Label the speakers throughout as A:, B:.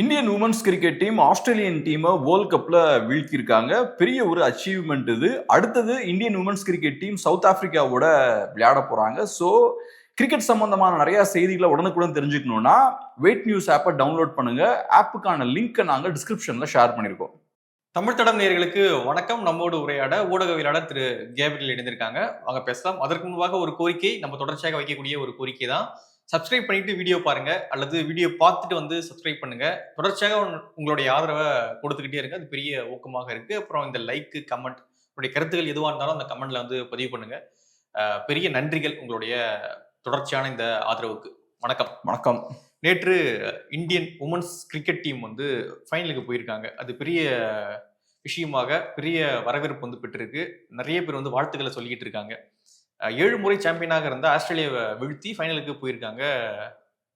A: Indian women's cricket team Australian டீமை world கப்பில் வீழ்த்தியிருக்காங்க. பெரிய ஒரு அச்சீவ்மெண்ட் இது. அடுத்தது Indian women's cricket team south ஆப்பிரிக்காவோட விளையாட போகிறாங்க ஸோ கிரிக்கெட் சம்பந்தமான நிறைய செய்திகளை உடனுக்குடன் தெரிஞ்சுக்கணும்னா வெயிட் நியூஸ் ஆப்பை டவுன்லோட் பண்ணுங்க. ஆப்புக்கான லிங்க்கை நாங்கள் டிஸ்கிரிப்ஷனில் ஷேர் பண்ணியிருக்கோம்.
B: தமிழ் தடம் நேர்களுக்கு வணக்கம். நம்மோடு உரையாட ஊடகவியலாளர் திரு கேபிரியல் இணைந்திருக்காங்க. அங்கே பேசலாம். அதற்கு முன்பாக ஒரு கோரிக்கை நம்ம தொடர்ச்சியாக வைக்கக்கூடிய ஒரு கோரிக்கை தான் சப்ஸ்கிரைப் பண்ணிட்டு வீடியோ பாருங்க. அல்லது வீடியோ பார்த்துட்டு வந்து சப்ஸ்கிரைப் பண்ணுங்க. தொடர்ச்சியாக உங்க- உங்களுடைய ஆதரவை கொடுத்துக்கிட்டே இருங்க. அது பெரிய ஊக்கமாக இருக்கு. அப்புறம் இந்த லைக் கமெண்ட் உங்களுடைய கருத்துக்கள் எதுவாக இருந்தாலும் அந்த கமெண்ட்ல வந்து பதிவு பண்ணுங்க. பெரிய நன்றிகள் உங்களுடைய தொடர்ச்சியான இந்த ஆதரவுக்கு. வணக்கம்.
A: வணக்கம்.
B: நேற்று இந்தியன் உமன்ஸ் கிரிக்கெட் டீம் வந்து ஃபைனலுக்கு போயிருக்காங்க. அது பெரிய விஷயமாக பெரிய வரவேற்பு வந்து பெற்றிருக்கு. நிறைய பேர் வந்து வாழ்த்துக்களை சொல்லிக்கிட்டு இருக்காங்க. ஏழு முறை சாம்பியனாக இருந்த ஆஸ்திரேலியாவை வீழ்த்தி ஃபைனலுக்கு போயிருக்காங்க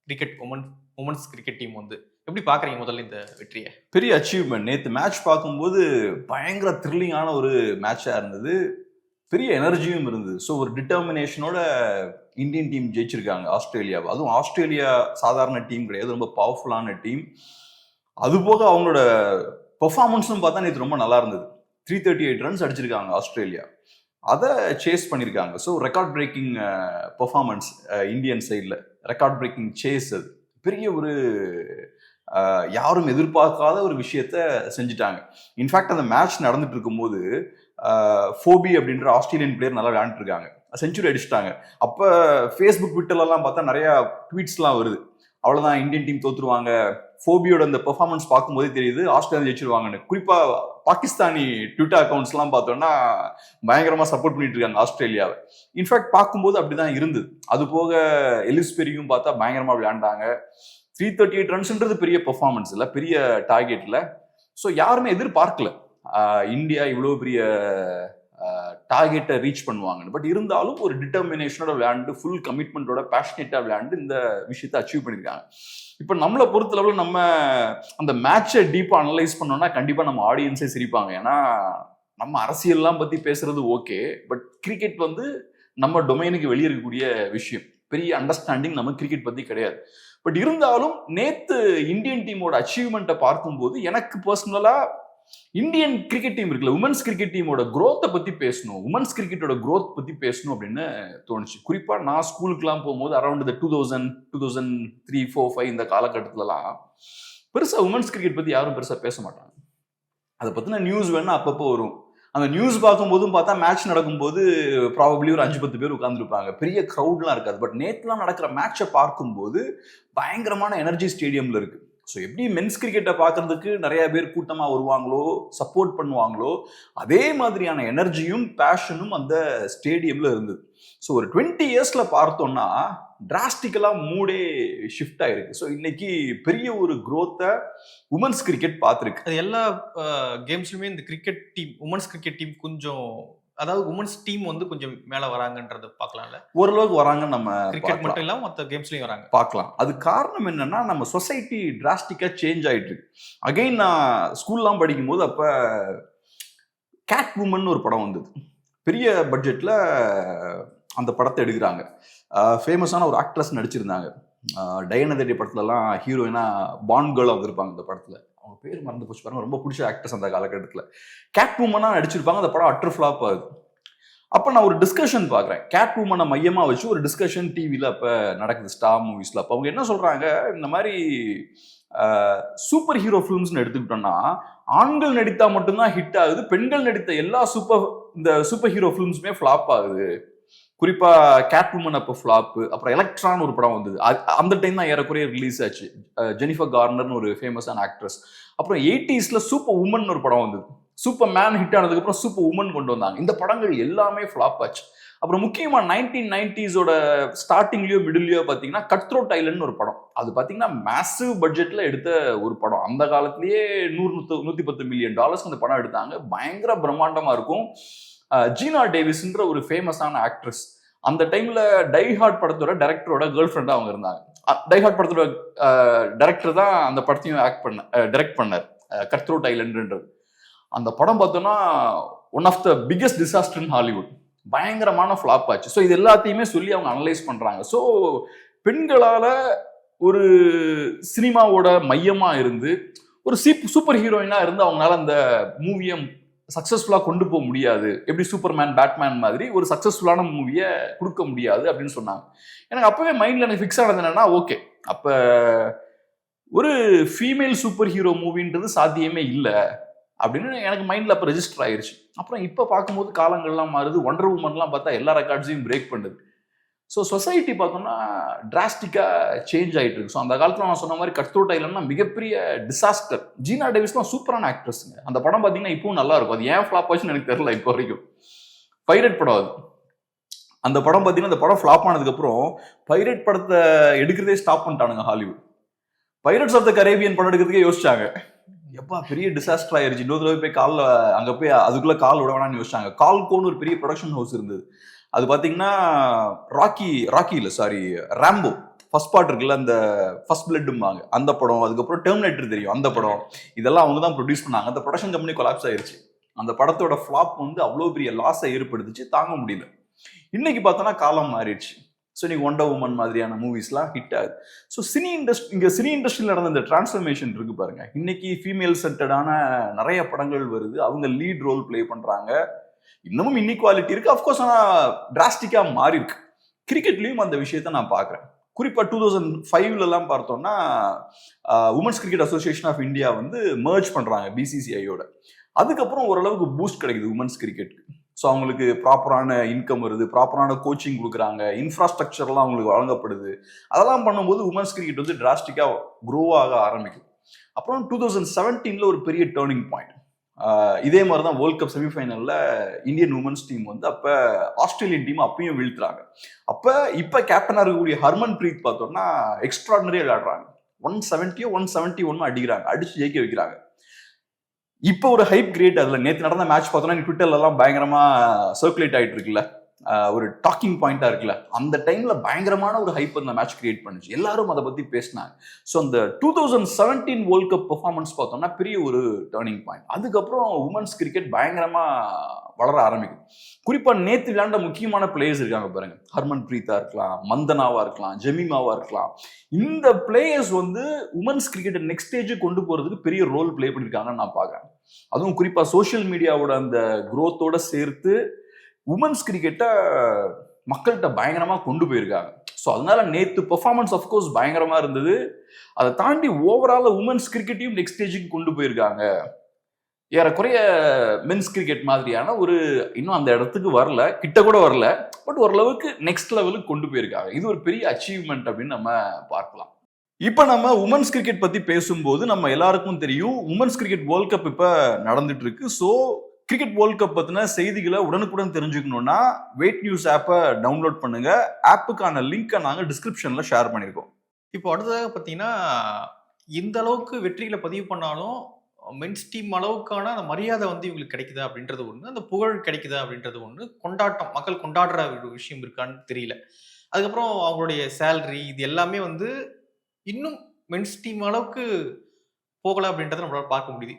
B: cricket women women's cricket team வந்து. எப்படி பாக்குறீங்க முதல்ல இந்த வெற்றியை?
A: பெரிய அச்சீவ்மெண்ட் நேற்று மேட்ச் பார்க்கும்போது பயங்கர த்ரில்லிங்கான ஒரு மேட்சாக இருந்தது. பெரிய எனர்ஜியும் இருந்தது. ஸோ ஒரு டிட்டர்மினேஷனோட இந்தியன் டீம் ஜெயிச்சிருக்காங்க ஆஸ்திரேலியாவை. அதுவும் ஆஸ்திரேலியா சாதாரண டீம் கிடையாது. ரொம்ப பவர்ஃபுல்லான டீம் அதுபோக அவங்களோட பெர்ஃபார்மன்ஸும் பார்த்தா நேற்று ரொம்ப நல்லா இருந்தது. த்ரீ தேர்ட்டி எயிட் ரன்ஸ் அடிச்சிருக்காங்க ஆஸ்திரேலியா. அதை சேஸ் பண்ணியிருக்காங்க. So record breaking performance Indian சைடில் ரெக்கார்ட் பிரேக்கிங் சேஸ் அது. பெரிய ஒரு uh, யாரும் எதிர்பார்க்காத ஒரு விஷயத்த செஞ்சுட்டாங்க. இன்ஃபேக்ட் அந்த மேட்ச் நடந்துட்டு இருக்கும்போது ஃபோபி uh, அப்படின்ற ஆஸ்திரேலியன் பிளேயர் நல்லா விளையாண்டுட்டு இருக்காங்க செஞ்சுரி அடிச்சிட்டாங்க. அப்போ ஃபேஸ்புக் ட்விட்டர்லாம் பார்த்தா நிறையா ட்வீட்ஸ்லாம் வருது. அவ்வளோதான் இந்தியன் டீம் தோத்துருவாங்க. ஃபோபியோட அந்த பெர்ஃபார்மன்ஸ் பார்க்கும்போதே தெரியுது ஆஸ்திரேலியா ஜெயிச்சிருவாங்கன்னு. குறிப்பாக பாகிஸ்தானி ட்விட்டர் அக்கௌண்ட்ஸ்லாம் பார்த்தோன்னா பயங்கரமாக சப்போர்ட் பண்ணிட்டு இருக்காங்க ஆஸ்திரேலியாவை. இன்ஃபேக்ட் பார்க்கும்போது அப்படிதான் இருந்தது. அது போக எலிஸ் பெரியும் பார்த்தா பயங்கரமாக விளையாண்டாங்க. த்ரீ தேர்ட்டி எயிட் ரன்ஸ்ன்றது பெரிய பெர்ஃபார்மன்ஸ் இல்லை பெரிய டார்கெட்டில் ஸோ யாருமே எதிர்பார்க்கல. இந்தியா இவ்வளோ பெரிய டார்கெட்டை ரீச் பண்ணுவாங்கன்னு. பட் இருந்தாலும் ஒரு டிட்டர்மினேஷனோட விளையாண்டு ஃபுல் கமிட்மெண்ட்டோட பேஷனேட்டாக விளையாண்டு இந்த விஷயத்தை அச்சீவ் பண்ணியிருக்காங்க இப்போ நம்மளை பொறுத்தளவில் நம்ம அந்த மேட்சை டீப்பாக அனலைஸ் பண்ணோம்னா கண்டிப்பாக நம்ம ஆடியன்ஸே சிரிப்பாங்க. ஏன்னா நம்ம அரசியல்லாம் பற்றி பேசுறது ஓகே பட் கிரிக்கெட் வந்து நம்ம டொமைனுக்கு வெளியே இருக்கக்கூடிய விஷயம். பெரிய அண்டர்ஸ்டாண்டிங் நம்ம கிரிக்கெட் பற்றி கிடையாது. பட் இருந்தாலும் நேத்து இந்தியன் டீமோட அச்சீவ்மெண்ட்டை பார்க்கும்போது எனக்கு பர்சனலாக இந்தியன் கிரிக்கெட் டீம் இருக்குல்ல உமன்ஸ் கிரிக்கெட் டீமோட க்ரோத்தை பற்றி பத்தி பேசணும். உமன்ஸ் கிரிக்கெட்டோட குரோத் பத்தி பேசணும் அப்படின்னு தோணுச்சு. குறிப்பா நான் ஸ்கூலுக்குலாம் போகும்போது around the two thousand two thousand three four five இந்த காலகட்டத்திலலாம் பெருசா உமன்ஸ் கிரிக்கெட் பத்தி யாரும் பெருசா பேச மாட்டாங்க. அதை பத்தின நியூஸ் வேணா அப்பப்போ வரும். அந்த நியூஸ் பார்க்கும்போதும் பார்த்தா மேட்ச் நடக்கும்போது ப்ராபப்ளி ஒரு அஞ்சு பத்து பேர் உட்காந்துருப்பாங்க பெரிய க்ரௌட்லாம் இருக்காது. பட் நேற்றுலாம் நடக்கிற மேட்சை பார்க்கும்போது பயங்கரமான எனர்ஜி ஸ்டேடியம்ல இருக்கு. ஸோ எப்படி மென்ஸ் கிரிக்கெட்டை பார்க்கறதுக்கு நிறைய பேர் கூட்டமாக வருவாங்களோ சப்போர்ட் பண்ணுவாங்களோ அதே மாதிரியான எனர்ஜியும் பேஷனும் அந்த ஸ்டேடியமில் இருந்தது. ஸோ ஒரு டுவெண்ட்டி இயர்ஸில் பார்த்தோம்னா டிராஸ்டிக்கலாக மூடே ஷிஃப்ட் ஆகிருக்கு ஸோ இன்னைக்கு பெரிய ஒரு க்ரோத்தை உமன்ஸ் கிரிக்கெட் பார்த்துருக்கு.
B: அது எல்லா கேம்ஸ்லையுமே இந்த cricket team women's cricket team கொஞ்சம் அதாவது உமன்ஸ் டீம் வந்து கொஞ்சம் மேல வராங்கன்றத பார்க்கலாம்ல?
A: ஓரளவுக்கு வராங்கன்னு நம்ம
B: கிரிக்கெட். மட்டும் இல்லாம மற்ற கேம்ஸ்லயும் வராங்க.
A: பார்க்கலாம். அது காரணம் என்னன்னா நம்ம சொசைட்டி டிராஸ்டிக்காக சேஞ்ச் ஆயிட்டு இருக்கு. அகைன் நான் ஸ்கூல்லாம் படிக்கும்போது அப்போ கேட் உமன் ஒரு படம் வந்தது. பெரிய பட்ஜெட்டில் அந்த படத்தை எடுக்கிறாங்க. ஃபேமஸான ஒரு ஆக்ட்ரஸ் நடிச்சிருந்தாங்க. டயனதடி படத்துலலாம் ஹீரோயினா பான் கேர்ளாக வந்திருப்பாங்க இந்த படத்தில். அவங்க பேர் மறந்து போச்சு பாருங்க. ரொம்ப பிடிச்ச ஆக்டர்ஸ் அந்த காலகட்டத்தில். கேட் உமனாக நடிச்சிருப்பாங்க. அந்த படம் அட்ரு ஃப்ளாப் ஆகுது அப்போ நான் ஒரு டிஸ்கஷன் பார்க்குறேன். கேட் உமனை மையமாக வச்சு ஒரு டிஸ்கஷன் டிவியில் அப்போ நடக்குது. ஸ்டார் மூவிஸில் அப்போ அவங்க என்ன சொல்கிறாங்க இந்த மாதிரி சூப்பர் ஹீரோ ஃபிலிம்ஸ்னு எடுத்துக்கிட்டோம்னா ஆண்கள் நடித்தா மட்டும்தான் ஹிட் ஆகுது. பெண்கள் நடித்த எல்லா சூப்பர் இந்த சூப்பர் ஹீரோ ஃபிலிம்ஸுமே ஃப்ளாப் ஆகுது. குறிப்பா கேட் உமன் அப்போ ஃப்ளாப்பு அப்புறம் எலக்ட்ரான் ஒரு படம் வந்தது. அந்த டைம் தான் ஏறக்குறைய ரிலீஸ் ஆச்சு. ஜெனிஃபர் கார்னர்னு ஒரு ஃபேமஸான ஆக்ட்ரஸ் அப்புறம் எயிட்டிஸ்ல சூப்பர் உமன் ஒரு படம் வந்தது. சூப்பர் மேன் ஹிட் ஆனதுக்கு அப்புறம் சூப்பர் உமன் கொண்டு வந்தாங்க. இந்த படங்கள் எல்லாமே ஃப்ளாப் ஆச்சு. அப்புறம் முக்கியமா நைன்டீன் நைன்டிஸோட ஸ்டார்டிங்லயோ மிடில்லையோ பார்த்தீங்கன்னா கட் த்ரோட் ஐலண்ட் ஒரு படம். அது பார்த்தீங்கன்னா மேசிவ் பட்ஜெட்ல எடுத்த ஒரு படம். அந்த காலத்திலேயே நூறு நூத்து நூத்தி பத்து மில்லியன் டாலர்ஸ் அந்த படம் எடுத்தாங்க. பயங்கர பிரம்மாண்டமா இருக்கும். ஜீனா டேவிஸ்ன்ற ஒரு ஃபேமஸான ஆக்ட்ரஸ் அந்த டைம்ல டை ஹார்ட் படத்தோட டைரக்டரோட கேர்ள் ஃப்ரெண்டா அவங்க இருந்தாங்க. டை ஹார்ட் படத்தோட டைரக்டர் தான் அந்த படத்தையும் ஆக்ட் பண்ண டைரக்ட் பண்ணார். கட்ரோட் ஐலண்டுன்றது அந்த படம் பார்த்தோம்னா one of the biggest disaster in Hollywood பயங்கரமான ஃப்ளாப் ஆச்சு. ஸோ இது எல்லாத்தையுமே சொல்லி அவங்க அனலைஸ் பண்ணுறாங்க ஸோ பெண்களால் ஒரு சினிமாவோட மையமாக இருந்து ஒரு சீப் சூப்பர் ஹீரோயினாக இருந்து அவங்களால அந்த மூவியை சக்ஸஸ்ஃபுல்லாக கொண்டு போக முடியாது. எப்படி சூப்பர்மேன் பேட்மேன் மாதிரி ஒரு சக்சஸ்ஃபுல்லான மூவியை கொடுக்க முடியாது அப்படின்னு சொன்னாங்க. எனக்கு அப்போவே மைண்டில் எனக்கு ஃபிக்ஸ் ஆனது என்னென்னா ஓகே அப்போ ஒரு ஃபீமேல் சூப்பர் ஹீரோ மூவின்றது சாத்தியமே இல்லை அப்படின்னு எனக்கு மைண்டில் அப்போ ரெஜிஸ்டர் ஆயிடுச்சு அப்புறம் இப்போ பார்க்கும்போது காலங்கள்லாம் மாறுது. ஒண்டர் உமன்லாம் பார்த்தா எல்லா ரெக்கார்ட்ஸையும் பிரேக் பண்ணுது. ஸோ சொசைட்டி பார்த்தோம்னா டிராஸ்டிக்காக சேஞ்ச் ஆகிட்டு இருக்கு ஸோ அந்த காலத்தில் நான் சொன்ன மாதிரி கட்ரோட் ஐலம்னா மிகப்பெரிய டிசாஸ்டர் ஜீனா டேவிஸ்லாம் சூப்பரான ஆக்ட்ரஸ்ங்க அந்த படம் பார்த்தீங்கன்னா இப்பவும் நல்லா இருக்கும். அது ஏன் ஃப்ளாப் ஆச்சுன்னு எனக்கு தெரியல இப்போ வரைக்கும். பைரட் படம் அது. அந்த படம் பார்த்தீங்கன்னா அந்த படம் ஃப்ளாப் ஆனதுக்கப்புறம் பைரட் படத்தை எடுக்கிறதே stop பண்ணிட்டானுங்க Hollywood pirates of the Caribbean படம் எடுக்கிறதுக்கே யோசிச்சாங்க. எப்பா பெரிய டிசாஸ்டர் ஆயிருச்சு. இன்னொரு தடவை போய் காலில் அங்கே போய் அதுக்குள்ளே கால் விட வேணாம்னு யோசிச்சாங்க. கால்கோன்னு ஒரு பெரிய ப்ரொடக்ஷன் ஹவுஸ் இருந்தது. அது பார்த்தீங்கன்னா ராக்கி ராக்கி இல்லை சாரி ரேம்போ ஃபர்ஸ்ட் பார்ட் இருக்குல்ல அந்த ஃபர்ஸ்ட் பிளட்டும்பாங்க அந்த படம் அதுக்கப்புறம் டெர்மினேட்டர் தெரியும் அந்த படம். இதெல்லாம் அவங்க தான் ப்ரொடியூஸ் பண்ணாங்க. அந்த ப்ரொடக்ஷன் கம்பெனி கொலாப்ஸ் ஆயிருச்சு. அந்த படத்தோட ஃப்ளாப் வந்து அவ்வளோ பெரிய லாஸை ஏற்படுத்துச்சு தாங்க முடியல. இன்னைக்கு பார்த்தோன்னா காலம் மாறிடுச்சு. ஸோ இன்னைக்கு ஒண்டர் உமன் மாதிரியான மூவிஸ்லாம் ஹிட் ஆகுது. ஸோ சினி இண்டஸ்ட்ரி இங்கே சினி இண்டஸ்ட்ரியில் நடந்த இந்த டிரான்ஸ்ஃபர்மேஷன் இருக்கு பாருங்க. இன்னைக்கு ஃபீமேல் சென்டடான நிறைய படங்கள் வருது. அவங்க லீட் ரோல் ப்ளே பண்ணுறாங்க இன்னமும் இன்இக்வாலிட்டி இருக்கு. அஃப்கோர்ஸ் ஆனால் டிராஸ்டிக்காக மாறி இருக்கு. கிரிக்கெட்லேயும் அந்த விஷயத்த நான் பார்க்குறேன். குறிப்பாக டூ தௌசண்ட் ஃபைவ்லலாம் பார்த்தோம்னா women's cricket association of India வந்து மர்ஜ் பண்ணுறாங்க பிசிசிஐயோட அதுக்கப்புறம் ஓரளவுக்கு பூஸ்ட் கிடைக்குது உமன்ஸ் கிரிக்கெட்டுக்கு ஸோ அவங்களுக்கு ப்ராப்பரான இன்கம் வருது ப்ராப்பரான கோச்சிங் கொடுக்குறாங்க இன்ஃப்ராஸ்ட்ரக்சர்லாம் அவங்களுக்கு வழங்கப்படுது. அதெல்லாம் பண்ணும்போது உமன்ஸ் கிரிக்கெட் வந்து டிராஸ்டிக்காக க்ரோ ஆக ஆரம்பிக்கும் அப்புறம் டூ தௌசண்ட் செவன்டீனில் ஒரு பெரிய டேர்னிங் பாயிண்ட் இதே மாதிரி தான் வேர்ல்ட் கப் செமிஃபைனலில் இந்தியன் உமன்ஸ் டீம் வந்து அப்போ ஆஸ்திரேலியன் டீம் அப்பயும் வீழ்த்துறாங்க. அப்போ இப்போ கேப்டனாக இருக்கக்கூடிய ஹர்மன் பிரீத் பார்த்தோம்னா எக்ஸ்ட்ராடனரியாக விளையாடுறாங்க. ஒன் செவன்ட்டியோ ஒன் செவன்ட்டி ஒன்னு அடிக்கிறாங்க. அடிச்சு ஜெயிக்க வைக்கிறாங்க. இப்போ ஒரு ஹைப் கிரியேட் அதில் நேற்று நடந்த மேட்ச் பார்த்தோன்னா ட்விட்டர்லலாம் பயங்கரமாக சர்க்குலேட் ஆகிட்டு இருக்குல்ல? ஒரு டாக்கிங் பாயிண்டா இருக்குல்ல அந்த டைம்ல பயங்கரமான ஒரு ஹைப் அந்த மேட்ச் கிரியேட் பண்ணுச்சு. எல்லாரும் அதை பத்தி பேசினாங்க. ஸோ அந்த two thousand seventeen world cup performance பார்த்தோம்னா பெரிய ஒரு டேர்னிங் பாயிண்ட் அதுக்கப்புறம் உமன்ஸ் கிரிக்கெட் பயங்கரமா வளர ஆரம்பிக்கும் குறிப்பா நேத்து விளையாண்ட முக்கியமான பிளேயர்ஸ் இருக்காங்க பாருங்க. ஹர்மன் பிரீத்தா இருக்கலாம் மந்தனாவா இருக்கலாம் ஜெமிமாவா இருக்கலாம். இந்த பிளேயர்ஸ் வந்து உமன்ஸ் கிரிக்கெட் நெக்ஸ்ட் ஸ்டேஜுக்கு கொண்டு போறதுக்கு பெரிய ரோல் பிளே பண்ணியிருக்காங்கன்னு நான் பாக்குறேன் அதுவும் குறிப்பா சோசியல் மீடியாவோட அந்த குரோத்தோட சேர்த்து உமன்ஸ் கிரிக்கெட்டை மக்கள்கிட்ட பயங்கரமாக கொண்டு போயிருக்காங்க. ஸோ அதனால நேற்று பெர்ஃபார்மன்ஸ் அஃப்கோர்ஸ் பயங்கரமாக இருந்தது. அதை தாண்டி ஓவராலாக உமன்ஸ் கிரிக்கெட்டையும் நெக்ஸ்ட் ஸ்டேஜுக்கு கொண்டு போயிருக்காங்க. ஏறக்குறைய மென்ஸ் கிரிக்கெட் மாதிரியான ஒரு இன்னும் அந்த இடத்துக்கு வரல. கிட்ட கூட வரல. பட் ஓரளவுக்கு நெக்ஸ்ட் லெவலுக்கு கொண்டு போயிருக்காங்க. இது ஒரு பெரிய அச்சீவ்மெண்ட் அப்படின்னு நம்ம பார்க்கலாம். இப்போ நம்ம உமன்ஸ் கிரிக்கெட் பற்றி பேசும்போது நம்ம எல்லாருக்கும் தெரியும். உமன்ஸ் கிரிக்கெட் வேர்ல்ட் கப் இப்போ நடந்துட்டு இருக்கு. ஸோ கிரிக்கெட் வேர்ல்ட் கப் பத்தின செய்திகளை உடனுக்குடன் தெரிஞ்சுக்கணும்னா வெயிட் நியூஸ் ஆப்பை டவுன்லோட் பண்ணுங்க. ஆப்புக்கான லிங்கை நாங்கள் டிஸ்கிரிப்ஷன்ல ஷேர் பண்ணியிருக்கோம்
B: இப்போ அடுத்ததாக பார்த்தீங்கன்னா இந்த அளவுக்கு வெற்றிகளை பதிவு பண்ணாலும் மென்ஸ் டீம் அளவுக்கான அந்த மரியாதை வந்து இவங்களுக்கு கிடைக்குதா அப்படின்றது ஒன்று அந்த புகழ் கிடைக்குதா அப்படின்றது ஒன்று கொண்டாட்டம் மக்கள் கொண்டாடுற ஒரு விஷயம் இருக்கான்னு தெரியல. அதுக்கப்புறம் அவங்களுடைய சேலரி இது எல்லாமே வந்து இன்னும் மென்ஸ் டீம் அளவுக்கு போகலை அப்படின்றத நம்மளால் பார்க்க முடியுது.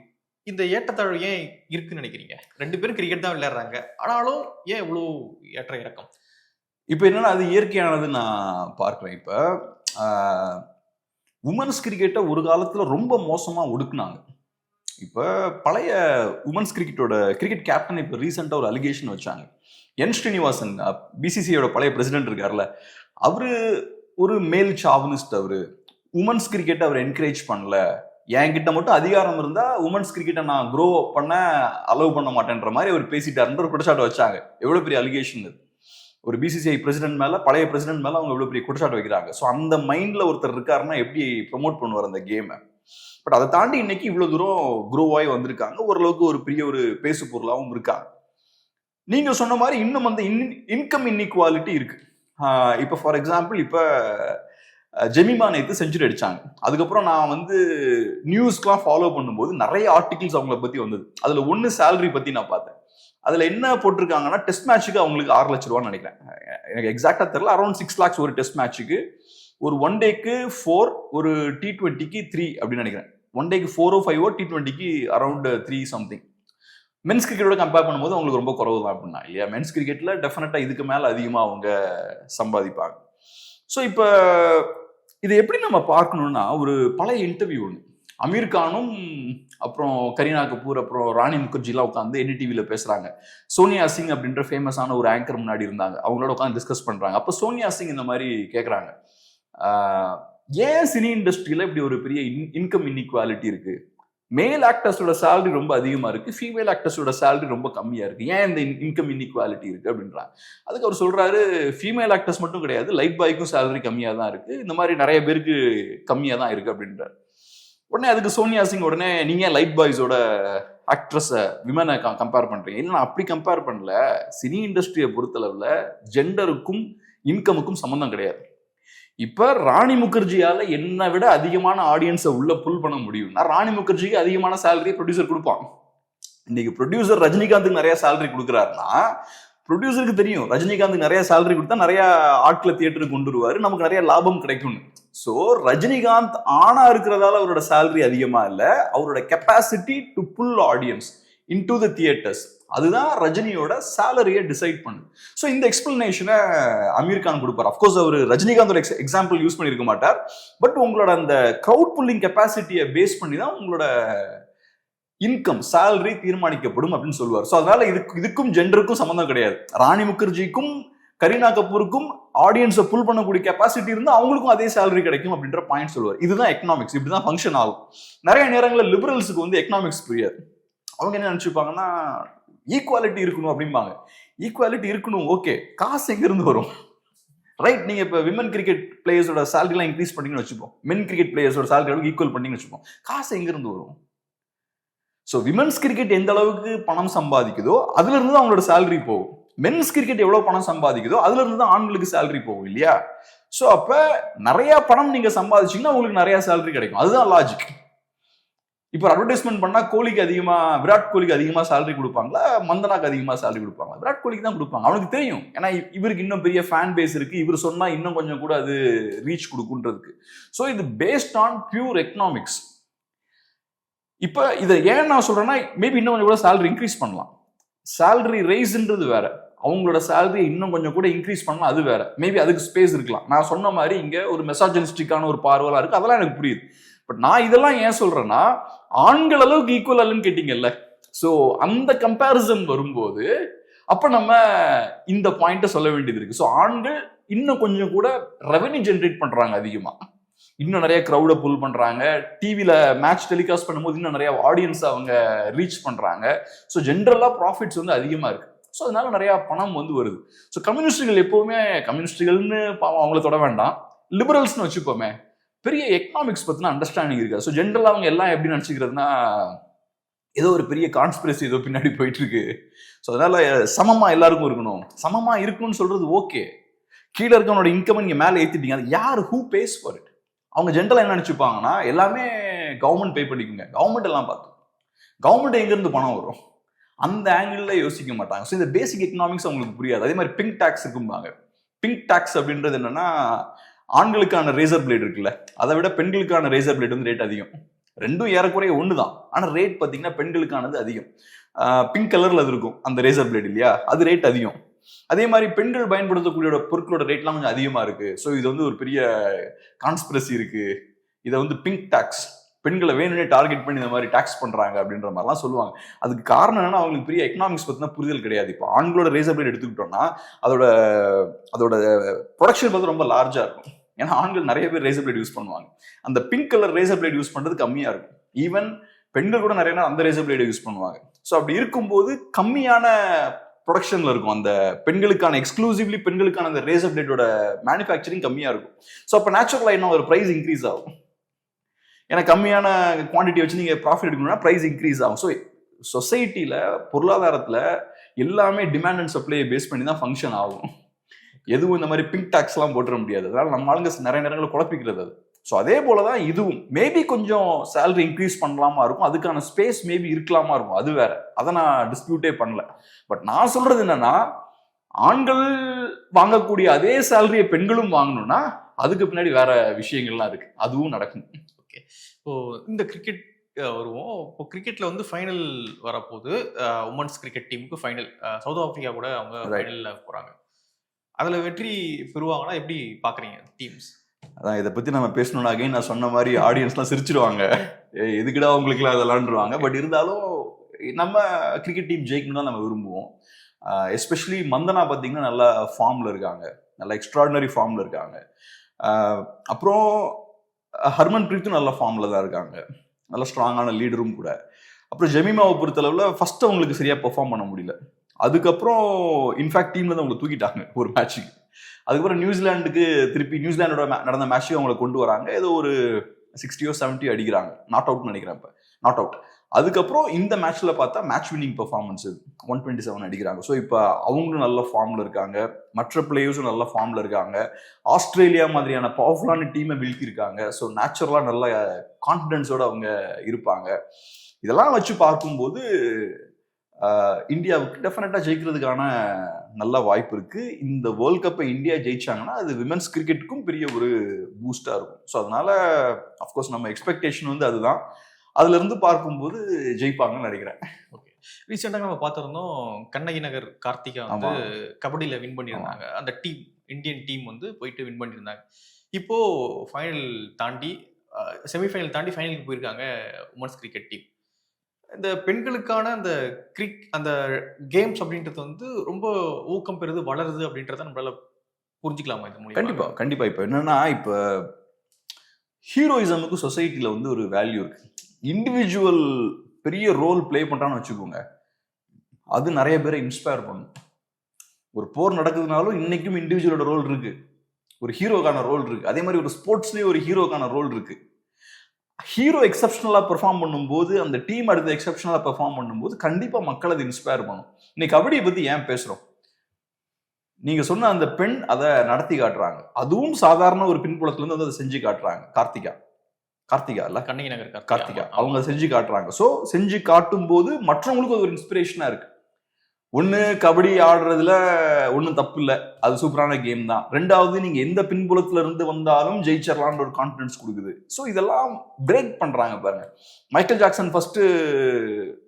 B: இந்த ஏற்றத்தாழ்வு ஏன் இருக்குன்னு நினைக்கிறீங்க? ரெண்டு பேரும் கிரிக்கெட் தான் விளையாடுறாங்க. ஆனாலும் ஏன் இவ்வளோ ஏற்ற இறக்கம்?
A: இப்போ என்னன்னா அது இயற்கையானது நான் பார்க்குறேன். இப்போ உமன்ஸ் கிரிக்கெட்டை ஒரு காலத்தில் ரொம்ப மோசமாக ஒடுக்குனாங்க. இப்போ பழைய உமன்ஸ் கிரிக்கெட்டோட கிரிக்கெட் கேப்டன் இப்போ ரீசெண்டாக ஒரு அலிகேஷன் வச்சாங்க. என் ஸ்ரீனிவாசன் பிசிசியோட பழைய பிரசிடென்ட் இருக்கார்ல அவரு ஒரு மேல் சாவனிஸ்ட் அவரு. உமன்ஸ் கிரிக்கெட்டை அவர் என்கரேஜ் பண்ணல. என்கிட்ட மட்டும் அதிகாரம் இருந்தா உமன்ஸ் கிரிக்கெட்டை நான் க்ரோ பண்ண அலோவ் பண்ண மாட்டேன்ற மாதிரி அவர் பேசிட்டாருன்ற ஒரு குற்றச்சாட்டு வச்சாங்க. எவ்வளவு பெரிய அலிகேஷன் இது? ஒரு பிசிசிஐ பிரசிடென்ட் மேல பழைய பிரசிடென்ட் மேல அவங்க எவ்வளவு பெரிய குற்றச்சாட்டு வைக்கிறாங்க. ஸோ அந்த மைண்ட்ல ஒருத்தர் இருக்காருன்னா எப்படி ப்ரொமோட் பண்ணுவார் அந்த கேமை பட் அதை தாண்டி இன்னைக்கு இவ்வளவு தூரம் க்ரோ ஆகி வந்திருக்காங்க. ஓரளவுக்கு ஒரு பெரிய ஒரு பேசு பொருளாகவும் இருக்காங்க. நீங்க சொன்ன மாதிரி இன்னும் அந்த இன்கம் இன்இக்வாலிட்டி இருக்கு. இப்போ ஃபார் எக்ஸாம்பிள் இப்போ ஜெமிமா நேத்து செஞ்சுரி அடிச்சாங்க. அதுக்கப்புறம் நான் வந்து நியூஸ்க்கெலாம் ஃபாலோ பண்ணும்போது நிறைய ஆர்டிகிள்ஸ் அவங்கள பத்தி வந்தது. அதுல ஒன்று சேலரி பத்தி நான் பார்த்தேன். அதுல என்ன போட்டிருக்காங்கன்னா டெஸ்ட் மேட்ச்சுக்கு அவங்களுக்கு ஆறு லட்ச ரூபான்னு நினைக்கிறேன். எனக்கு எக்ஸாக்டா தெரியல. அரௌண்ட் சிக்ஸ் லேக்ஸ் ஒரு டெஸ்ட் மேட்ச்சுக்கு ஒரு ஒன் டேக்கு ஃபோர் ஒரு டி ட்வெண்ட்டிக்கு த்ரீ அப்படின்னு நினைக்கிறேன். ஒன் டேக்கு ஃபோரோ ஃபைவோ டி ட்வெண்ட்டிக்கு அரௌண்ட் த்ரீ சம்திங் மென்ஸ் கிரிக்கெட்டோட கம்பேர் பண்ணும்போது அவங்களுக்கு ரொம்ப குறவு தான் அப்படின்னா. இல்லையா? மென்ஸ் கிரிக்கெட்டில் டெஃபினட்டாக இதுக்கு மேலே அதிகமாக அவங்க சம்பாதிப்பாங்க. ஸோ இப்போ இதை எப்படி நம்ம பார்க்கணும்னா ஒரு பழைய இன்டர்வியூ ஒன்று அமீர் கானும் அப்புறம் கரீனா கபூர் அப்புறம் ராணி முகர்ஜிலாம் உட்காந்து என்டிடிவியில் பேசுகிறாங்க சோனியா சிங் அப்படின்ற ஃபேமஸான ஒரு ஆங்கர் முன்னாடி இருந்தாங்க. அவங்களோட உட்காந்து டிஸ்கஸ் பண்ணுறாங்க அப்போ சோனியா சிங் இந்த மாதிரி கேட்குறாங்க ஏன் சினி இண்டஸ்ட்ரியில் இப்படி ஒரு பெரிய இன் இன்கம் இன்இக்வாலிட்டி இருக்குது மேல் ஆக்டர்ஸோட சேலரி ரொம்ப அதிகமாக இருக்குது ஃபீமேல் ஆக்டர்ஸோட சேலரி ரொம்ப கம்மியாக இருக்குது ஏன் இந்த இன்கம் இன்இக்வாலிட்டி இருக்குது அப்படின்றாங்க. அதுக்கு அவர் சொல்கிறாரு ஃபீமேல் ஆக்டர்ஸ் மட்டும் கிடையாது லைட் பாய்க்கும் சேலரி கம்மியாக தான் இருக்குது இந்த மாதிரி நிறைய பேருக்கு கம்மியாக தான் இருக்குது அப்படின்றார். உடனே அதுக்கு சோனியா சிங் உடனே நீங்கள் லைட் பாய்ஸோட ஆக்ட்ரஸை விமனை கம்பேர் பண்ணுறீங்க இல்லை நான் அப்படி கம்பேர் பண்ணல. சினி இண்டஸ்ட்ரியை பொறுத்தளவில் ஜெண்டருக்கும் இன்கமுக்கும் சம்மந்தம் கிடையாது. இப்போ ராணி முகர்ஜியால என்னை விட அதிகமான ஆடியன்ஸை உள்ள புல் பண்ண முடியும்னா ராணி முகர்ஜிக்கு அதிகமான சேலரி ப்ரொடியூசர் கொடுப்பான். இன்னைக்கு ப்ரொடியூசர் ரஜினிகாந்துக்கு நிறைய சேலரி கொடுக்குறாருன்னா ப்ரொடியூசருக்கு தெரியும் ரஜினிகாந்துக்கு நிறைய சேலரி கொடுத்தா நிறைய ஆட்களை தியேட்டருக்கு கொண்டு வருவார் நமக்கு நிறைய லாபம் கிடைக்கும்னு. ஸோ ரஜினிகாந்த் ஆனா இருக்கிறதால அவரோட சேலரி அதிகமா இல்லை அவரோட capacity to pull audience in to the theatres அதுதான் ரஜினியோட சேலரியை டிசைட் பண்ணு. ஸோ இந்த எக்ஸ்பிளனேஷனை அமீர் கான் கொடுப்பார். அஃப்கோர்ஸ் அவர் ரஜினிகாந்தோட எக்ஸ் எக்ஸாம்பிள் யூஸ் பண்ணியிருக்க மாட்டார். பட் உங்களோட அந்த க்ரௌட் புல்லிங் கெப்பாசிட்டியை பேஸ் பண்ணி தான் உங்களோட இன்கம் சேலரி தீர்மானிக்கப்படும் அப்படின்னு சொல்லுவார். ஸோ அதனால இதுக்கு இதுக்கும் ஜெண்டருக்கும் சம்மந்தம் கிடையாது. ராணி முகர்ஜிக்கும் கரீனா கபூருக்கும் ஆடியன்ஸை புல் பண்ணக்கூடிய கெப்பாசிட்டி இருந்தால் அவங்களுக்கும் அதே சேலரி கிடைக்கும் அப்படின்ற பாயிண்ட் சொல்லுவார். இதுதான் எக்கனாமிக்ஸ் இப்படி தான் ஃபங்க்ஷன் ஆகும். நிறைய நேரங்களில் லிபரல்ஸுக்கு வந்து எக்கனாமிக்ஸ் புரியாது. அவங்க என்ன நினச்சிப்பாங்கன்னா ஈக்குவாலிட்டி இருக்கணும் அப்படிம்பாங்க. ஈக்குவாலிட்டி இருக்கணும் ஓகே காசு எங்கேருந்து வரும்? ரைட் நீங்கள் இப்போ விமன் கிரிக்கெட் பிளேயர்ஸோட சேலரிலாம் இன்க்ரீஸ் பண்ணிங்கன்னு வச்சுப்போம் மென் கிரிக்கெட் பிளேயர்ஸோட சேலரி அளவுக்கு ஈக்குவல் பண்ணிங்கன்னு வச்சுப்போம் காசு எங்கேருந்து வரும்? ஸோ விமன்ஸ் கிரிக்கெட் எந்த அளவுக்கு பணம் சம்பாதிக்குதோ அதுலேருந்து தான் அவங்களோட சேலரி போகும். மென்ஸ் கிரிக்கெட் எவ்வளோ பணம் சம்பாதிக்குதோ அதுலேருந்து தான் ஆண்களுக்கு சேலரி போகும் இல்லையா? ஸோ அப்போ நிறையா பணம் நீங்கள் சம்பாதிச்சிங்கன்னா உங்களுக்கு நிறையா சேலரி கிடைக்கும். அதுதான் லாஜிக் இப்போ அட்வர்டைஸ்மெண்ட் பண்ணா கோலிக்கு அதிகமா விராட் கோலிக்கு அதிகமா சேலரி கொடுப்பாங்களா? மந்தனாக்கு அதிகமா சேலரி கொடுப்பாங்களா? விராட் கோலிக்கு தான் கொடுப்பாங்க. அவனுக்கு தெரியும். ஏன்னா இவருக்கு இன்னும் பெரிய ஃபேன் பேஸ் இருக்கு. இவர் சொன்னா இன்னும் கொஞ்சம் கூட அது ரீச் கொடுக்குன்றதுக்கு ஸோ இது பேஸ்ட் ஆன் பியூர் எக்கனாமிக்ஸ் இப்போ இதை ஏன் நான் சொல்றேன்னா மேபி இன்னும் கொஞ்சம் கூட சேலரி இன்க்ரீஸ் பண்ணலாம். சேலரி ரைஸ்ன்றது வேற. அவங்களோட சேலரி இன்னும் கொஞ்சம் கூட இன்க்ரீஸ் பண்ணலாம். அது வேற. மேபி அதுக்கு ஸ்பேஸ் இருக்கலாம். நான் சொன்ன மாதிரி இங்க ஒரு மெசாஜனிஸ்டிக்கான ஒரு பார்வைலாம் இருக்கு. அதெல்லாம் எனக்கு புரியுது. பட் நான் இதெல்லாம் ஏன் சொல்றேன்னா ஆண்கள் அளவுக்கு ஈக்குவல் அல்லன்னு கேட்டீங்கல்ல. ஸோ அந்த கம்பேரிசன் வரும்போது அப்போ நம்ம இந்த பாயிண்ட்டை சொல்ல வேண்டியது இருக்கு. ஸோ ஆண்கள் இன்னும் கொஞ்சம் கூட ரெவன்யூ ஜென்ரேட் பண்றாங்க அதிகமாக இன்னும் நிறைய க்ரௌடை புல் பண்ணுறாங்க டிவியில் மேட்ச் டெலிகாஸ்ட் பண்ணும்போது இன்னும் நிறைய ஆடியன்ஸ் அவங்க ரீச் பண்ணுறாங்க ஸோ ஜென்ரலாக ப்ராஃபிட்ஸ் வந்து அதிகமாக இருக்கு. ஸோ அதனால நிறையா பணம் வந்து வருது. ஸோ கம்யூனிஸ்டுகள் எப்போவுமே கம்யூனிஸ்டுகள்னு பாவம் அவங்கள தொட வேண்டாம். லிபரல்ஸ்னு வச்சுப்போமே பெரிய எக்கனாமிக்ஸ் பத்தின அண்டர்ஸ்டாண்டிங் இருக்காது ஸோ ஜென்ரலாக அவங்க எல்லாம் எப்படி நினச்சிக்கிறதுனா ஏதோ ஒரு பெரிய கான்ஸ்பிரசி ஏதோ பின்னாடி போயிட்டு இருக்கு ஸோ அதனால சமமா எல்லாருக்கும் இருக்கணும். சமமா இருக்கணும்னு சொல்றது ஓகே கீழே இருக்கவனோட இன்கம் நீங்க மேலே ஏற்றிட்டீங்க அது யார் ஹூ பேஸ் ஃபார் இட் அவங்க ஜென்ரலாக என்ன நினச்சிப்பாங்கன்னா எல்லாமே கவர்மெண்ட் பே பண்ணிக்கோங்க. கவர்மெண்ட் எல்லாம் பார்த்து. கவர்மெண்ட் எங்கேருந்து பணம் வரும்? அந்த ஆங்கிளில் யோசிக்க மாட்டாங்க. ஸோ இந்த பேசிக் எக்கனாமிக்ஸ் அவங்களுக்கு புரியாது. அதே மாதிரி பிங்க் டேக்ஸ் இருக்கும்பாங்க. பிங்க் டேக்ஸ் அப்படின்றது என்னன்னா ஆண்களுக்கான ரேசர் பிளேட் இருக்குல்ல அதை விட பெண்களுக்கான ரேசர் பிளேட் வந்து ரேட் அதிகம். ரெண்டும் ஏறக்குறைய ஒன்று தான் ஆனால் ரேட் பார்த்தீங்கன்னா பெண்களுக்கானது அதிகம். பிங்க் கலரில் அது இருக்கும் அந்த ரேசர் பிளேட் இல்லையா? அது ரேட் அதிகம். அதே மாதிரி பெண்கள் பயன்படுத்தக்கூடிய பொருட்களோட ரேட்லாம் கொஞ்சம் அதிகமாக இருக்குது ஸோ இது வந்து ஒரு பெரிய கான்ஸ்பிரசி இருக்குது இதை வந்து பிங்க் டாக்ஸ் பெண்களை வேணும்னே டார்கெட் பண்ணி இந்த மாதிரி டாக்ஸ் பண்ணுறாங்க அப்படின்ற மாதிரிலாம் சொல்லுவாங்க. அதுக்கு காரணம் என்னன்னா அவங்களுக்கு பெரிய எக்கனாமிக்ஸ் பற்றினா புரிதல் கிடையாது. இப்போ ஆண்களோட ரேசர் பிளேட் எடுத்துக்கிட்டோம்னா அதோட அதோட ப்ரொடக்ஷன் வந்து ரொம்ப லார்ஜாக இருக்கும். ஏன்னா ஆண்கள் நிறைய பேர் ரேசர் பிளேட் யூஸ் பண்ணுவாங்க. அந்த pink colour razor blade use பண்றது கம்மியா இருக்கும். ஈவன் பெண்கள் கூட நிறைய நேரம் அந்த ரேசர் பிளேட் யூஸ் பண்ணுவாங்க. ஸோ அப்படி இருக்கும்போது கம்மியான ப்ரொடக்ஷன்ல இருக்கும். அந்த பெண்களுக்கான எக்ஸ்க்ளூசிவ்லி பெண்களுக்கான அந்த ரேசர் பிளேட்டோட மேனுஃபேக்சரிங் கம்மியா இருக்கும். ஸோ அப்போ நேச்சுரலாக என்ன ஒரு ப்ரைஸ் இன்க்ரீஸ் ஆகும். ஏன்னா கம்மியான குவான்டிட்டி வச்சு நீங்க ப்ராஃபிட் எடுக்கணும்னா ப்ரைஸ் இன்க்ரீஸ் ஆகும். ஸோ சொசைட்டில பொருளாதாரத்துல எல்லாமே டிமாண்ட் அண்ட் சப்ளையை பேஸ் பண்ணி தான் ஃபங்க்ஷன் ஆகும். எதுவும் இந்த மாதிரி பிங்க் டாக்ஸ்லாம் போட்டுற முடியாது. அதனால நம்ம ஆளுங்க நிறைய நேரங்களில் குழப்பிக்கிறது அது. ஸோ அதே போல தான் இதுவும். மேபி கொஞ்சம் சேலரி இன்க்ரீஸ் பண்ணலாமா இருக்கும். அதுக்கான ஸ்பேஸ் மேபி இருக்கலாமா இருக்கும். அது வேற. அதை நான் டிஸ்பியூட்டே பண்ணல. பட் நான் சொல்றது என்னன்னா ஆண்கள் வாங்கக்கூடிய அதே சேலரியை பெண்களும் வாங்கணும்னா அதுக்கு பின்னாடி வேற விஷயங்கள்லாம் இருக்கு. அதுவும் நடக்கும்.
B: இப்போ இந்த கிரிக்கெட் வருவோம். இப்போ கிரிக்கெட்ல வந்து ஃபைனல் வரப்போகுது. உமன்ஸ் கிரிக்கெட் டீமுக்கு ஃபைனல் சவுத் ஆப்பிரிக்கா கூட அவங்க. ஃபைனல்ல போறாங்க. அதில் வெற்றி பெறுவாங்கன்னா எப்படி பார்க்குறீங்க டீம்ஸ்
A: அதான் இதை பற்றி நம்ம பேசணும்னா அகைன் நான் சொன்ன மாதிரி ஆடியன்ஸ்லாம் சிரிச்சிடுவாங்க ஏய், எதுக்குடா உங்களுக்குலாம் அதெல்லாம்ன்றவாங்க பட் இருந்தாலும் நம்ம கிரிக்கெட் டீம் ஜெயிக்கணும் தான் நம்ம விரும்புவோம். எஸ்பெஷலி மந்தனா பார்த்தீங்கன்னா நல்லா ஃபார்மில் இருக்காங்க. நல்ல எக்ஸ்ட்ராடினரி ஃபார்ம்ல இருக்காங்க. அப்புறம் ஹர்மன் பிரீத்தும் நல்ல ஃபார்மில் தான் இருக்காங்க. நல்ல ஸ்ட்ராங்கான லீடரும் கூட. அப்புறம் ஜெமிமாவை பொறுத்தளவில் ஃபஸ்ட்டு அவங்களுக்கு சரியாக பெர்ஃபார்ம் பண்ண முடியல. அதுக்கப்புறம் இன்ஃபேக்ட் டீம்ல தான் அவங்களை தூக்கிட்டாங்க ஒரு மேட்ச்சுக்கு அதுக்கப்புறம் நியூசிலாந்துக்கு திருப்பி நியூசிலாண்டோட நடந்த மேட்சையும் அவங்கள கொண்டு வராங்க. ஏதோ ஒரு சிக்ஸ்டியோ செவன்ட்டியோ அடிக்கிறாங்க. நாட் அவுட்னு நினைக்கிறேன் இப்போ. நாட் அவுட் அதுக்கப்புறம் இந்த மேட்ச்ல பார்த்தா match winning performance one twenty seven அடிக்கிறாங்க. ஸோ இப்போ அவங்களும் நல்ல ஃபார்ம்ல இருக்காங்க. மற்ற பிளேயர்ஸும் நல்ல ஃபார்ம்ல இருக்காங்க. ஆஸ்திரேலியா மாதிரியான பவர்ஃபுல்லான டீமை வீழ்த்திருக்காங்க ஸோ நேச்சுரலாக நல்ல கான்ஃபிடென்ஸோட அவங்க இருப்பாங்க. இதெல்லாம் வச்சு பார்க்கும்போது இந்தியாவுக்கு டெஃபினட்டாக ஜெயிக்கிறதுக்கான நல்ல வாய்ப்பு இருக்கு. இந்த வேர்ல்ட் கப்பை இந்தியா ஜெயிச்சாங்கன்னா அது விமென்ஸ் கிரிக்கெட்டுக்கும் பெரிய ஒரு பூஸ்டா இருக்கும். ஸோ அதனால அஃப்கோர்ஸ் நம்ம எக்ஸ்பெக்டேஷன் வந்து அதுதான். அதுல இருந்து பார்க்கும்போது ஜெயிப்பாங்கன்னு நினைக்கிறேன்.
B: ரீசெண்டாக நம்ம பார்த்திருந்தோம் கண்ணகி நகர் கார்த்திகா வந்து. கபடியில வின் பண்ணியிருந்தாங்க. அந்த டீம் இந்தியன் டீம் வந்து போயிட்டு வின் பண்ணியிருந்தாங்க. இப்போ ஃபைனல் தாண்டி செமிஃபைனல் தாண்டி ஃபைனலுக்கு போயிருக்காங்க உமன்ஸ் கிரிக்கெட் டீம் இந்த பெண்களுக்கான அந்த கிரிக் அந்த கேம்ஸ் அப்படின்றது வந்து ரொம்ப ஊக்கம் பெறுது வளருது அப்படின்றத நம்மளால புரிஞ்சுக்கலாமா இது
A: கண்டிப்பா கண்டிப்பா. இப்போ என்னன்னா இப்போ ஹீரோயிசமுக்கு சொசைட்டில வந்து ஒரு வேல்யூ இருக்கு. இண்டிவிஜுவல் பெரிய ரோல் ப்ளே பண்ணுறான்னு வச்சுக்கோங்க. அது நிறைய பேரை இன்ஸ்பயர் பண்ணும். ஒரு போர் நடக்குதுனாலும் இன்னைக்கும் இண்டிவிஜுவலோட ரோல் இருக்கு. ஒரு ஹீரோக்கான ரோல் இருக்கு. அதே மாதிரி ஒரு ஸ்போர்ட்ஸ்லேயே ஒரு ஹீரோக்கான ரோல் இருக்கு. ஹீரோ எக்ஸப்ஷனலா பெர்ஃபார்ம் பண்ணும்போது அந்த டீம் அடுத்து எக்ஸப்ஷனலா பெர்ஃபார்ம் பண்ணும்போது கண்டிப்பா மக்கள் அதை இன்ஸ்பயர் பண்ணும். இன்னைக்கு கபடியை பத்தி ஏன் பேசுறோம்? நீங்க சொன்ன அந்த பெண் அதை நடத்தி காட்டுறாங்க. அதுவும் சாதாரண ஒரு பின்புலத்துல இருந்து வந்து அதை செஞ்சு காட்டுறாங்க. கார்த்திகா. கார்த்திகா இல்ல?
B: கண்ணகி நகர்
A: கார்த்திகா. அவங்க செஞ்சு காட்டுறாங்க. சோ செஞ்சு காட்டும் போது மற்றவங்களுக்கு ஒரு இன்ஸ்பிரேஷனா இருக்கு. ஒன்று கபடி ஆடுறதுல ஒன்றும் தப்பு இல்லை அது சூப்பரான கேம் தான். ரெண்டாவது நீங்கள் எந்த பின்புலத்துல இருந்து வந்தாலும் ஜெயிச்சர்லான்ற ஒரு கான்ஃபிடன்ஸ் கொடுக்குது. ஸோ இதெல்லாம் பிரேக் பண்ணுறாங்க பாருங்க. மைக்கேல் ஜாக்சன் ஃபர்ஸ்ட்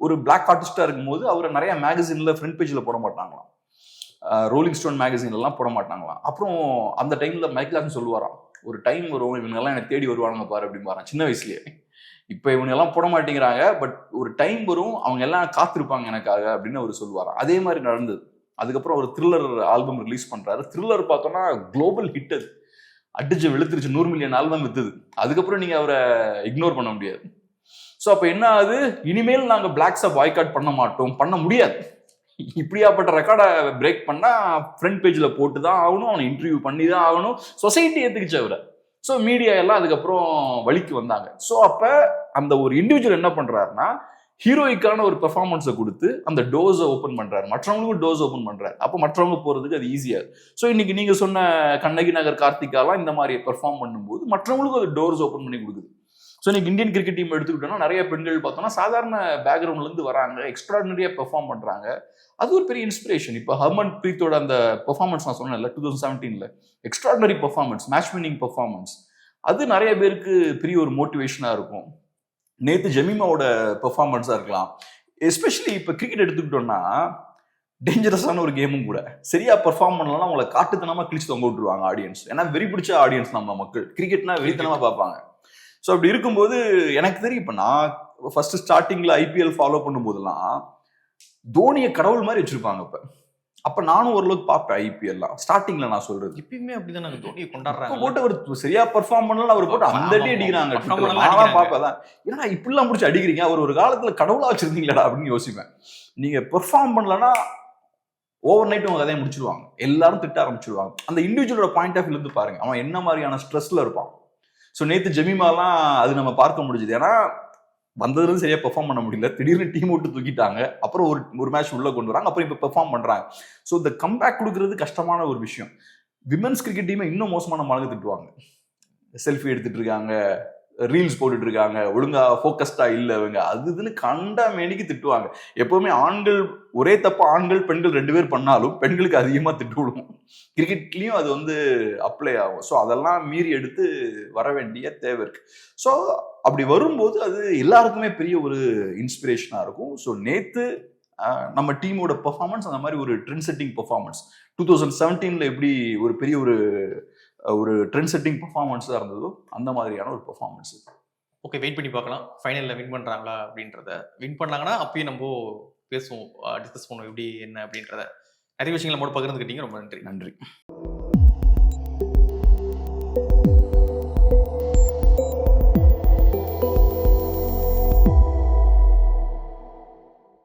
A: ஒரு பிளாக் ஆர்டிஸ்டாக இருக்கும்போது அவரை நிறைய மேகசினில் ஃப்ரண்ட் பேஜில் போட மாட்டாங்களாம். ரோலிங் ஸ்டோன் மேகசின்லாம் எல்லாம் போட மாட்டாங்களாம். அப்புறம் அந்த டைமில் மைக்கேல் ஜாக்சன் சொல்லுவாராம் ஒரு டைம் வரும் இவங்கெல்லாம் என்னை எனக்கு தேடி வருவானுங்க பாரு அப்படின்னு பாரு சின்ன வயசுலேயே. இப்ப இவங்க எல்லாம் போட மாட்டேங்கிறாங்க பட் ஒரு டைம் வரும் அவங்க எல்லாம் காத்திருப்பாங்க எனக்காக அப்படின்னு அவர் சொல்லுவார் அதே மாதிரி நடந்தது. அதுக்கப்புறம் ஒரு த்ரில்லர் ஆல்பம் ரிலீஸ் பண்றாரு. த்ரில்லர் பார்த்தோம்னா குளோபல் ஹிட் அது. அடிச்சு வெளுத்துருச்சு நூறு மில்லியன் ஆல்பம் வித்துது. அதுக்கப்புறம் நீங்க அவரை இக்னோர் பண்ண முடியாது. ஸோ அப்ப என்ன ஆகுது? இனிமேல் நாங்க பிளாக்ஸை பாய்காட் பண்ண மாட்டோம். பண்ண முடியாது. இப்படியாப்பட்ட ரெக்கார்டை பிரேக் பண்ணா ஃப்ரண்ட் பேஜ்ல போட்டு தான் ஆகணும். அவனை இன்டர்வியூ பண்ணி தான் ஆகணும். சொசைட்டி ஏத்துக்குச்சு அவரை. ஸோ மீடியா எல்லாம் அதுக்கப்புறம் வழிக்கு வந்தாங்க. ஸோ அப்போ அந்த ஒரு இண்டிவிஜுவல் என்ன பண்ணுறாருன்னா ஹீரோயிக்கான ஒரு பெர்ஃபார்மன்ஸை கொடுத்து அந்த டோஸை ஓப்பன் பண்ணுறாரு மற்றவங்களுக்கும் டோஸ் ஓப்பன் பண்ணுறாரு அப்போ மற்றவங்க போகிறதுக்கு அது ஈஸியாக ஸோ இன்னைக்கு நீங்கள் சொன்ன கண்ணகி நகர் கார்த்திகாலாம் இந்த மாதிரி பெர்ஃபார்ம் பண்ணும்போது மற்றவங்களுக்கும் அது டோர்ஸ் ஓப்பன் பண்ணி கொடுக்குது. ஸோ இன்னைக்கு இந்தியன் கிரிக்கெட் டீம் எடுத்துக்கிட்டோம்னா நிறைய பெண்கள் பார்த்தோம்னா சாதாரண பேக்ரவுண்ட்ல இருந்து வராங்க எக்ஸ்ட்ராடினரியா பெர்ஃபார்ம் பண்றாங்க. அது ஒரு பெரிய இன்ஸ்பிரேஷன் இப்போ ஹர்மன் பிரீத்தோட அந்த பெர்ஃபார்மன்ஸ் நான் சொன்னேன்ல two thousand செவன்டீன்ல extraordinary performance match winning performance அது நிறைய பேருக்கு பெரிய ஒரு மோட்டிவேஷனாக இருக்கும். நேத்து ஜெமிமாவோட பெர்ஃபார்மன்ஸாக இருக்கலாம். எஸ்பெஷலி இப்போ கிரிக்கெட் எடுத்துக்கிட்டோம்னா டேஞ்சரஸான ஒரு கேமும் கூட. சரியா பெர்ஃபார்ம் பண்ணலன்னா அவங்கள காட்டுத்தனமா கிழிச்சு தொங்க விட்டுருவாங்க ஆடியன்ஸ் ஏன்னா வெறி பிடிச்ச ஆடியன்ஸ் நம்ம மக்கள். கிரிக்கெட்னா வெறித்தனமா பார்ப்பாங்க. ஸோ அப்படி இருக்கும்போது எனக்கு தெரியும் இப்போ நான் ஃபர்ஸ்ட் ஸ்டார்டிங்ல ஐபிஎல் ஃபாலோ பண்ணும்போதெல்லாம் தோனியை கடவுள் மாதிரி வச்சிருப்பாங்க இப்ப. அப்ப நானும் ஓரளவுக்கு பார்ப்பேன் ஐபிஎல்லாம் ஸ்டார்டிங்ல நான் சொல்றது.
B: இப்பயுமே அப்படிதான் நாங்க தோனியை கொண்டாடுறாங்க.
A: போட்டு அவர் சரியா பெர்ஃபார்ம் பண்ணல அவர் போட்டு அந்த அடி
B: ஆமா,
A: அடிக்கிறாங்க
B: அடிக்கிறாங்க.
A: பார்ப்பேன் என்னடா இப்படிலாம் முடிச்சு அடிக்கிறீங்க? அவர் ஒரு காலத்துல கடவுளா வச்சிருந்தீங்களா அப்படின்னு யோசிப்பேன். நீங்க பெர்ஃபார்ம் பண்ணலன்னா ஓவர் நைட் உங்க கதையை முடிச்சிருவாங்க. எல்லாரும் திட்ட ஆரம்பிச்சிருவாங்க. அந்த இண்டிவிஜுவலோட பாயிண்ட் ஆஃப் இருந்து பாருங்க. அவன் என்ன மாதிரியான ஸ்ட்ரெஸ்ல இருப்பான். ஸோ நேற்று ஜெமிமாலாம் அது நம்ம பார்க்க முடிஞ்சது. ஏன்னா வந்ததுலேருந்து சரியாக பெர்ஃபார்ம் பண்ண முடியல. திடீர்னு டீம் விட்டு தூக்கிட்டாங்க. அப்புறம் ஒரு ஒரு மேட்ச் உள்ளே கொண்டு வராங்க. அப்புறம் இப்போ பெர்ஃபார்ம் பண்ணுறாங்க ஸோ இந்த கம்பேக் கொடுக்கறது கஷ்டமான ஒரு விஷயம். விமன்ஸ் கிரிக்கெட் டீமை இன்னும் மோசமான மழை திட்டுவாங்க. செல்ஃபி எடுத்துட்டு இருக்காங்க. ரீல்ஸ் போட்டுட்டு இருக்காங்க ஒழுங்கா ஃபோக்கஸ்டா இல்லை இவங்க. அது இதுன்னு கண்டா மேனிக்கு திட்டுவாங்க. எப்பவுமே ஆண்கள் ஒரே தப்பு ஆண்கள் பெண்கள் ரெண்டு பேர் பண்ணாலும் பெண்களுக்கு அதிகமாக திட்டு விடுவோம். கிரிக்கெட்லேயும் அது வந்து அப்ளை ஆகும். ஸோ அதெல்லாம் மீறி எடுத்து வர வேண்டிய தேவை இருக்கு. ஸோ அப்படி வரும்போது அது எல்லாருக்குமே பெரிய ஒரு இன்ஸ்பிரேஷனாக இருக்கும். ஸோ நேற்று நம்ம டீமோட பெர்ஃபார்மன்ஸ் அந்த மாதிரி ஒரு trend setting performance two thousand செவன்டீனில் எப்படி ஒரு பெரிய ஒரு ஒரு ட்ரெண்ட் செட்டிங் பர்ஃபார்மன்ஸாக இருந்ததோ அந்த மாதிரியான ஒரு பர்ஃபார்மன்ஸ்
B: ஓகே வெயிட் பண்ணி பார்க்கலாம். ஃபைனலில் வின் பண்ணுறாங்களா அப்படின்றத. வின் பண்ணாங்கன்னா அப்பயும் நம்ம பேசுவோம் டிஸ்கஸ் பண்ணுவோம் எப்படி என்ன அப்படின்றத. நிறைய விஷயங்களை நம்மளோட பகிர்ந்துக்கிட்டீங்க. ரொம்ப நன்றி.
A: நன்றி.